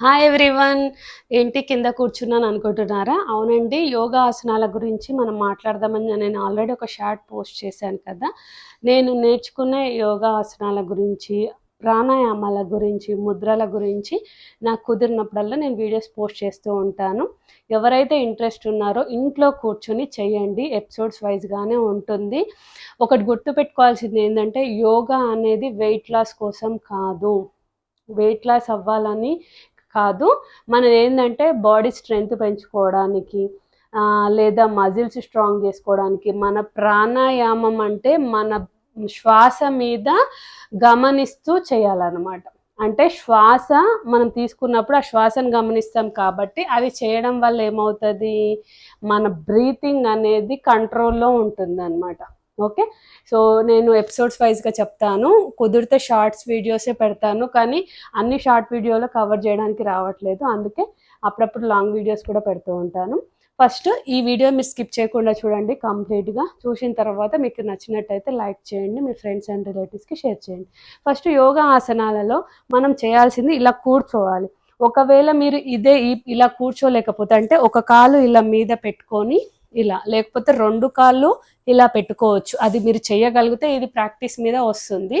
Hi everyone ఏంటి కింద కూర్చున్నాను అనుకుంటున్నారా? అవునండి యోగా ఆసనాల గురించి మనం మాట్లాడదామని నేను ఆల్రెడీ ఒక షార్ట్ పోస్ట్ చేశాను కదా. నేను నేర్చుకునే యోగా ఆసనాల గురించి ప్రాణాయామాల గురించి ముద్రల గురించి నాకు కుదిరినప్పుడల్లా నేను వీడియోస్ పోస్ట్ చేస్తూ ఉంటాను. ఎవరైతే ఇంట్రెస్ట్ ఉన్నారో ఇంట్లో కూర్చొని చేయండి ఎపిసోడ్స్ వైజ్గానే ఉంటుంది. ఒకటి గుర్తుపెట్టుకోవాల్సింది ఏంటంటే యోగా అనేది వెయిట్ లాస్ కోసం కాదు. వెయిట్ లాస్ అవ్వాలని కాదు. మనం ఏంటంటే బాడీ స్ట్రెంగ్త్ పెంచుకోవడానికి లేదా మజిల్స్ స్ట్రాంగ్ చేసుకోవడానికి మన ప్రాణాయామం అంటే మన శ్వాస మీద గమనిస్తూ చేయాలన్నమాట. అంటే శ్వాస మనం తీసుకున్నప్పుడు ఆ శ్వాసను గమనిస్తాం కాబట్టి అది చేయడం వల్ల ఏమవుతుంది? మన బ్రీతింగ్ అనేది కంట్రోల్లో ఉంటుంది అనమాట ఓకే? సో నేను ఎపిసోడ్స్ వైజ్గా చెప్తాను. కుదిరితే షార్ట్స్ వీడియోసే పెడతాను. కానీ అన్ని షార్ట్ వీడియోలో కవర్ చేయడానికి రావట్లేదు. అందుకే అప్పుడప్పుడు లాంగ్ వీడియోస్ కూడా పెడుతూ ఉంటాను. ఫస్ట్ ఈ వీడియో మీరు స్కిప్ చేయకుండా చూడండి కంప్లీట్గా చూసిన తర్వాత మీకు నచ్చినట్టయితే లైక్ చేయండి. మీ ఫ్రెండ్స్ అండ్ రిలేటివ్స్కి షేర్ చేయండి. ఫస్ట్ యోగా ఆసనాలలో మనం చేయాల్సింది ఇలా కూర్చోవాలి. ఒకవేళ మీరు ఇదే ఈ- ఇలా కూర్చోలేకపోతే అంటే ఒక కాలు ఇలా మీద పెట్టుకొని ఇలా లేకపోతే రెండు కాళ్ళు ఇలా పెట్టుకోవచ్చు. అది మీరు చేయగలిగితే ఇది ప్రాక్టీస్ మీద వస్తుంది.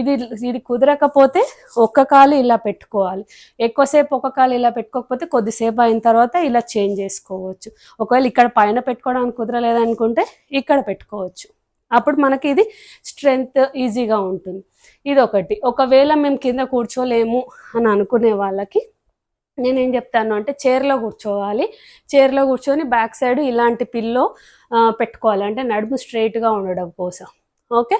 ఇది ఇది కుదరకపోతే ఒక్క కాలు ఇలా పెట్టుకోవాలి. ఎక్కువసేపు ఒక కాలు ఇలా పెట్టుకోకపోతే కొద్దిసేపు అయిన తర్వాత ఇలా చేంజ్ చేసుకోవచ్చు. ఒకవేళ ఇక్కడ పైన పెట్టుకోవడానికి కుదరలేదనుకుంటే ఇక్కడ పెట్టుకోవచ్చు. అప్పుడు మనకి ఇది స్ట్రెంగ్త్ ఈజీగా ఉంటుంది. ఇది ఒకటి ఒకవేళ మేము కింద కూర్చోలేము అని అనుకునే వాళ్ళకి నేనేం చెప్తాను అంటే చైర్లో కూర్చోవాలి. చైర్లో కూర్చొని బ్యాక్ సైడ్ ఇలాంటి పిల్లో పెట్టుకోవాలి. అంటే నడుము స్ట్రైట్గా ఉండడం కోసం. ఓకే?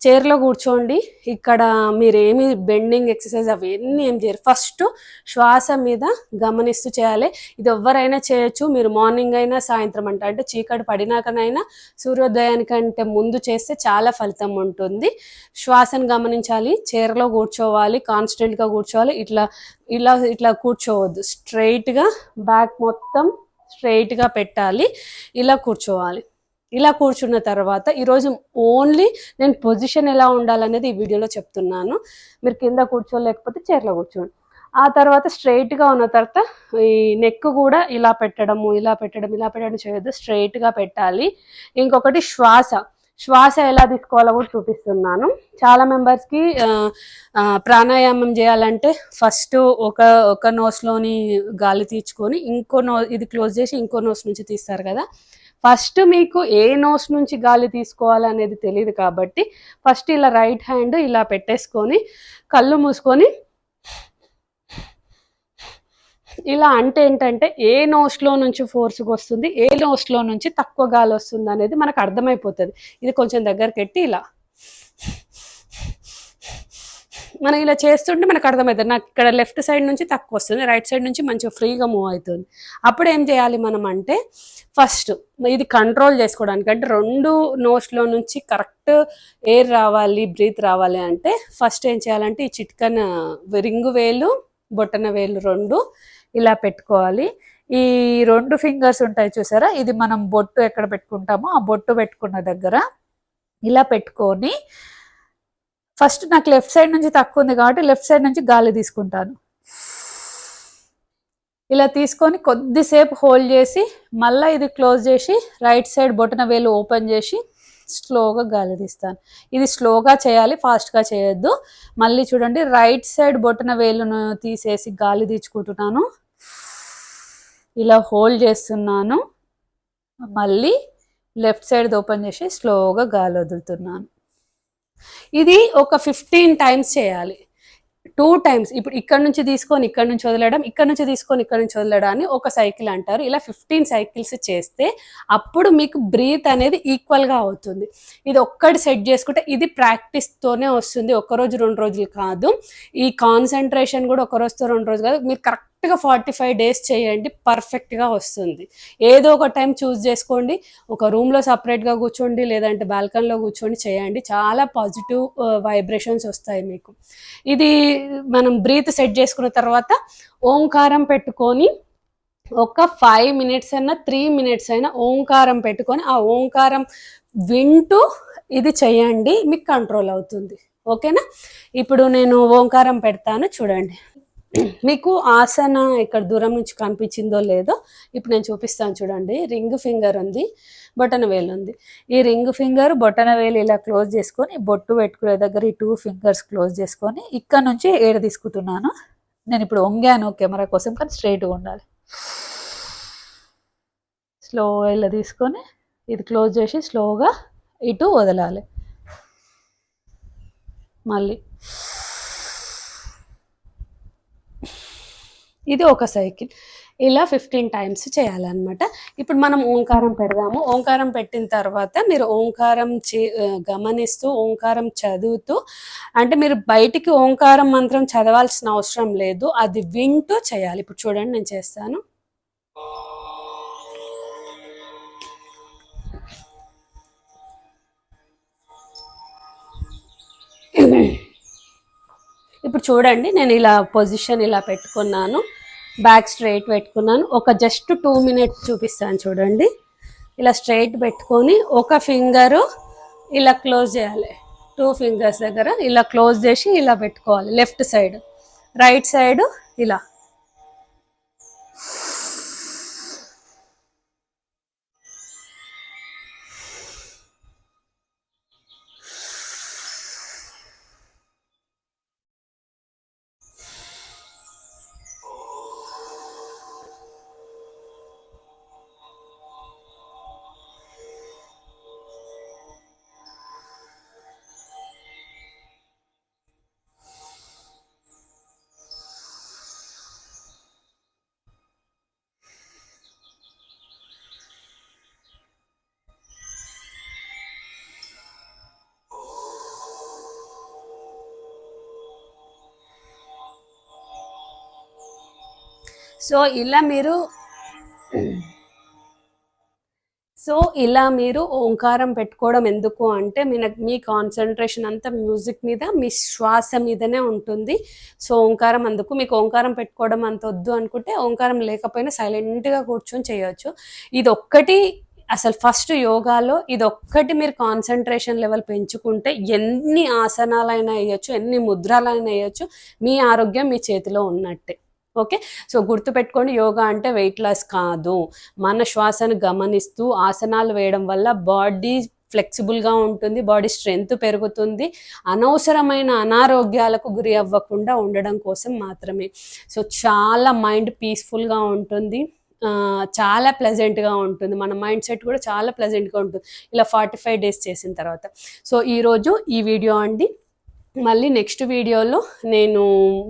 చైర్లో కూర్చోండి. ఇక్కడ మీరు ఏమి బెండింగ్ ఎక్సర్సైజ్ అవన్నీ ఏం చేయరు. ఫస్ట్ శ్వాస మీద గమనిస్తూ చేయాలి. ఇది ఎవరైనా చేయొచ్చు. మీరు మార్నింగ్ అయినా సాయంత్రం అంట అంటే చీకటి పడినాకనైనా సూర్యోదయానికంటే ముందు చేస్తే చాలా ఫలితం ఉంటుంది. శ్వాసను గమనించాలి. చైర్లో కూర్చోవాలి. కాన్స్టెంట్గా కూర్చోవాలి. ఇట్లా ఇలా ఇట్లా కూర్చోవద్దు. స్ట్రైట్గా బ్యాక్ మొత్తం స్ట్రైట్గా పెట్టాలి. ఇలా కూర్చోవాలి. ఇలా కూర్చున్న తర్వాత ఈరోజు ఓన్లీ నేను పొజిషన్ ఎలా ఉండాలనేది ఈ వీడియోలో చెప్తున్నాను. మీరు కింద కూర్చోలేకపోతే చైర్లో కూర్చోండి. ఆ తర్వాత స్ట్రైట్గా ఉన్న తర్వాత ఈ నెక్ కూడా ఇలా పెట్టడము ఇలా పెట్టడం ఇలా పెట్టడం చేయొద్దు స్ట్రైట్గా పెట్టాలి. ఇంకొకటి శ్వాస. శ్వాస ఎలా తీసుకోవాలో కూడా చూపిస్తున్నాను. చాలా మెంబర్స్కి ప్రాణాయామం చేయాలంటే ఫస్ట్ ఒక ఒక నోస్లోని గాలి తీర్చుకొని ఇంకో నో ఇది క్లోజ్ చేసి ఇంకో నోస్ నుంచి తీస్తారు కదా. ఫస్ట్ మీకు ఏ నోస్ నుంచి గాలి తీసుకోవాలనేది తెలియదు కాబట్టి ఫస్ట్ ఇలా రైట్ హ్యాండ్ ఇలా పెట్టేసుకొని కళ్ళు మూసుకొని ఇలా అంటే ఏంటంటే ఏ నోస్లో నుంచి ఫోర్స్గా వస్తుంది ఏ నోస్లో నుంచి తక్కువ గాలి వస్తుంది అనేది మనకు అర్థమైపోతుంది. ఇది కొంచెం దగ్గర ఎట్టి ఇలా మనం ఇలా చేస్తుంటే మనకు అర్థమవుతుంది నాకు ఇక్కడ లెఫ్ట్ సైడ్ నుంచి తక్కువ వస్తుంది రైట్ సైడ్ నుంచి మంచిగా ఫ్రీగా మూవ్ అవుతుంది. అప్పుడు ఏం చేయాలి మనం అంటే ఫస్ట్ ఇది కంట్రోల్ చేసుకోవడానికి. అంటే రెండు నోస్లో నుంచి కరెక్ట్ ఎయిర్ రావాలి బ్రీత్ రావాలి అంటే ఫస్ట్ ఏం చేయాలంటే ఈ చిట్కన రింగు వేలు బొట్టన వేలు రెండు ఇలా పెట్టుకోవాలి. ఈ రెండు ఫింగర్స్ ఉంటాయి చూసారా? ఇది మనం బొట్టు ఎక్కడ పెట్టుకుంటామో ఆ బొట్టు పెట్టుకున్న దగ్గర ఇలా పెట్టుకొని ఫస్ట్ నాకు లెఫ్ట్ సైడ్ నుంచి తక్కువ ఉంది కాబట్టి లెఫ్ట్ సైడ్ నుంచి గాలి తీసుకుంటాను. ఇలా తీసుకొని కొద్దిసేపు హోల్డ్ చేసి మళ్ళీ ఇది క్లోజ్ చేసి రైట్ సైడ్ బొటన వేలు ఓపెన్ చేసి స్లోగా గాలి తీస్తాను. ఇది స్లోగా చేయాలి ఫాస్ట్గా చేయొద్దు. మళ్ళీ చూడండి రైట్ సైడ్ బొటన వేలును తీసేసి గాలి తీర్చుకుంటున్నాను. ఇలా హోల్డ్ చేస్తున్నాను. మళ్ళీ లెఫ్ట్ సైడ్ ఓపెన్ చేసి స్లోగా గాలి వదులుతున్నాను. ఇది ఒక ఫిఫ్టీన్ టైమ్స్ చేయాలి. టూ టైమ్స్ ఇప్పుడు ఇక్కడ నుంచి తీసుకొని ఇక్కడ నుంచి వదలడం ఇక్కడ నుంచి తీసుకొని ఇక్కడ నుంచి వదిలేయడాన్ని ఒక సైకిల్ అంటారు. ఇలా ఫిఫ్టీన్ సైకిల్స్ చేస్తే అప్పుడు మీకు బ్రీత్ అనేది ఈక్వల్గా అవుతుంది. ఇది ఒక్కటి సెట్ చేసుకుంటే ఇది ప్రాక్టీస్తోనే వస్తుంది. ఒక రోజు రెండు రోజులు కాదు. ఈ కాన్సన్ట్రేషన్ కూడా ఒక రోజుతో రెండు రోజులు కాదు. మీరు కరెక్ట్ కరెక్ట్గా ఫార్టీ ఫైవ్ డేస్ చేయండి పర్ఫెక్ట్గా వస్తుంది. ఏదో ఒక టైం చూస్ చేసుకోండి ఒక రూమ్లో సపరేట్గా కూర్చోండి లేదంటే బాల్కనీలో కూర్చోండి చేయండి. చాలా పాజిటివ్ వైబ్రేషన్స్ uh, వస్తాయి మీకు. ఇది మనం బ్రీత్ సెట్ చేసుకున్న తర్వాత ఓంకారం పెట్టుకొని ఒక ఫైవ్ మినిట్స్ అయినా త్రీ మినిట్స్ అయినా ఓంకారం పెట్టుకొని ఆ ఓంకారం వింటూ ఇది చేయండి మీకు కంట్రోల్ అవుతుంది. ఓకేనా ఇప్పుడు నేను ఓంకారం పెడతాను చూడండి. మీకు ఆసన ఇక్కడ దూరం నుంచి కనిపించిందో లేదో ఇప్పుడు నేను చూపిస్తాను చూడండి. రింగ్ ఫింగర్ ఉంది బొటన వేలు ఉంది. ఈ రింగ్ ఫింగర్ బొటన వేలు ఇలా క్లోజ్ చేసుకొని బొట్టు పెట్టుకునే దగ్గర ఈ టూ ఫింగర్స్ క్లోజ్ చేసుకొని ఇక్కడ నుంచి ఏడ తీసుకుంటున్నాను? నేను ఇప్పుడు వంగాను కెమెరా కోసం కానీ స్ట్రైట్గా ఉండాలి. స్లో ఇలా తీసుకొని ఇది క్లోజ్ చేసి స్లోగా ఇటు వదలాలి. మళ్ళీ ఇది ఒక సైకిల్. ఇలా ఫిఫ్టీన్ టైమ్స్ చేయాలన్నమాట. ఇప్పుడు మనం ఓంకారం పెడదాము. ఓంకారం పెట్టిన తర్వాత మీరు ఓంకారం చే గమనిస్తూ ఓంకారం చదువుతూ అంటే మీరు బయటికి ఓంకారం మంత్రం చదవాల్సిన అవసరం లేదు. అది వింటూ చేయాలి. ఇప్పుడు చూడండి నేను చేస్తాను. ఇప్పుడు చూడండి నేను ఇలా పొజిషన్ ఇలా పెట్టుకున్నాను. బ్యాక్ స్ట్రైట్ పెట్టుకున్నాను. ఒక జస్ట్ టూ మినిట్స్ చూపిస్తాను చూడండి. ఇలా స్ట్రైట్ పెట్టుకొని ఒక ఫింగరు ఇలా క్లోజ్ చేయాలి. టూ ఫింగర్స్ దగ్గర ఇలా క్లోజ్ చేసి ఇలా పెట్టుకోవాలి. లెఫ్ట్ సైడ్ రైట్ సైడ్ ఇలా. సో ఇలా మీరు సో ఇలా మీరు ఓంకారం పెట్టుకోవడం ఎందుకు అంటే మీ మీ కాన్సన్ట్రేషన్ అంతా మ్యూజిక్ మీద మీ శ్వాస మీదనే ఉంటుంది. సో ఓంకారం అందుకు మీకు ఓంకారం పెట్టుకోవడం అంత వద్దు అనుకుంటే ఓంకారం లేకపోయినా సైలెంట్గా కూర్చొని చేయొచ్చు. ఇది ఒక్కటి అసలు ఫస్ట్ యోగాలో ఇది ఒక్కటి మీరు కాన్సన్ట్రేషన్ లెవెల్ పెంచుకుంటే ఎన్ని ఆసనాలైనా వేయచ్చు ఎన్ని ముద్రాలైనా వేయచ్చు మీ ఆరోగ్యం మీ చేతిలో ఉన్నట్టే. ఓకే? సో గుర్తుపెట్టుకోండి యోగా అంటే వెయిట్ లాస్ కాదు. మన శ్వాసను గమనిస్తూ ఆసనాలు వేయడం వల్ల బాడీ ఫ్లెక్సిబుల్గా ఉంటుంది బాడీ స్ట్రెంగ్త్ పెరుగుతుంది. అనవసరమైన అనారోగ్యాలకు గురి అవ్వకుండా ఉండడం కోసం మాత్రమే. సో చాలా మైండ్ పీస్ఫుల్గా ఉంటుంది. చాలా ప్లెజెంట్గా ఉంటుంది. మన మైండ్ సెట్ కూడా చాలా ప్లెజెంట్గా ఉంటుంది. ఇలా ఫార్టీ ఫైవ్ డేస్ చేసిన తర్వాత. సో ఈరోజు ఈ వీడియో అండి. మళ్ళీ నెక్స్ట్ వీడియోలో నేను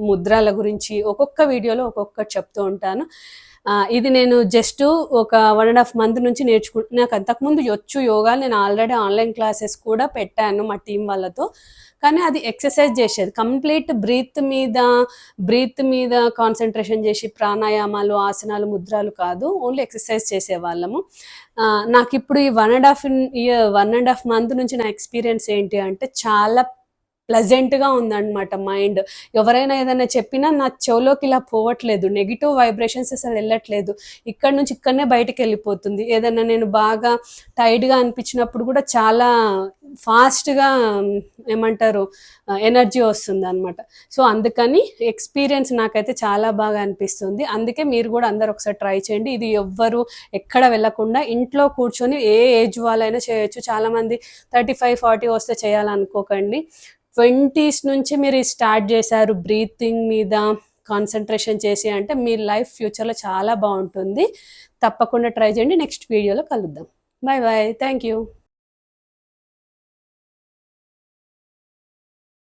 ముద్రాల గురించి ఒక్కొక్క వీడియోలో ఒక్కొక్కటి చెప్తూ ఉంటాను. ఇది నేను జస్ట్ ఒక వన్ అండ్ హాఫ్ మంత్ నుంచి నేర్చుకు నాకు అంతకుముందు వచ్చు యోగా నేను ఆల్రెడీ ఆన్లైన్ క్లాసెస్ కూడా పెట్టాను మా టీం వాళ్ళతో. కానీ అది ఎక్సర్సైజ్ చేసేది. కంప్లీట్ బ్రీత్ మీద బ్రీత్ మీద కాన్సన్ట్రేషన్ చేసి ప్రాణాయామాలు ఆసనాలు ముద్రాలు కాదు ఓన్లీ ఎక్సర్సైజ్ చేసేవాళ్ళము. నాకు ఇప్పుడు ఈ one and half year one and half month నుంచి నా ఎక్స్పీరియన్స్ ఏంటి అంటే చాలా ప్లజెంట్గా ఉందన్నమాట మైండ్ ఎవరైనా ఏదైనా చెప్పినా నా చెవులోకి ఇలా పోవట్లేదు. నెగిటివ్ వైబ్రేషన్స్ అసలు వెళ్ళట్లేదు. ఇక్కడ నుంచి ఇక్కడనే బయటకు వెళ్ళిపోతుంది. ఏదైనా నేను బాగా టైట్గా అనిపించినప్పుడు కూడా చాలా ఫాస్ట్గా ఏమంటారు ఎనర్జీ వస్తుంది అనమాట సో అందుకని ఎక్స్పీరియన్స్ నాకైతే చాలా బాగా అనిపిస్తుంది. అందుకే మీరు కూడా అందరు ఒకసారి ట్రై చేయండి. ఇది ఎవ్వరు ఎక్కడ వెళ్ళకుండా ఇంట్లో కూర్చొని ఏ ఏజ్ వాళ్ళైనా చేయొచ్చు. చాలామంది థర్టీ ఫైవ్ ఫార్టీ వస్తే చేయాలనుకోకండి. ట్వంటీస్ నుంచి మీరు స్టార్ట్ చేశారు బ్రీతింగ్ మీద కాన్సన్ట్రేషన్ చేసి అంటే మీ లైఫ్ ఫ్యూచర్లో చాలా బాగుంటుంది. తప్పకుండా ట్రై చేయండి. నెక్స్ట్ వీడియోలో కలుద్దాం. Bye bye thank you.